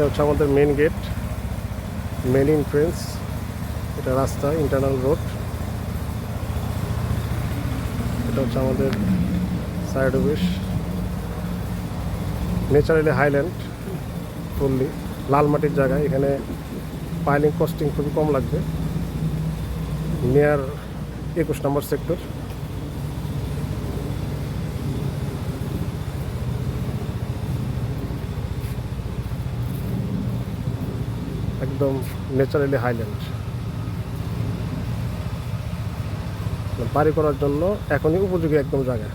এটা হচ্ছে আমাদের মেন গেট মেন এন্ট্রেন্স এটা রাস্তা ইন্টারনাল রোড এটা হচ্ছে আমাদের side office naturally highland fully লাল মাটির জায়গায় এখানে পাইলিং কস্টিং খুবই কম লাগবে। নিয়ার একুশ নম্বর সেক্টর একদম ন্যাচারালি হাইল্যান্ড। বাড়ি করার জন্য এখনই উপযোগী একদম জায়গা।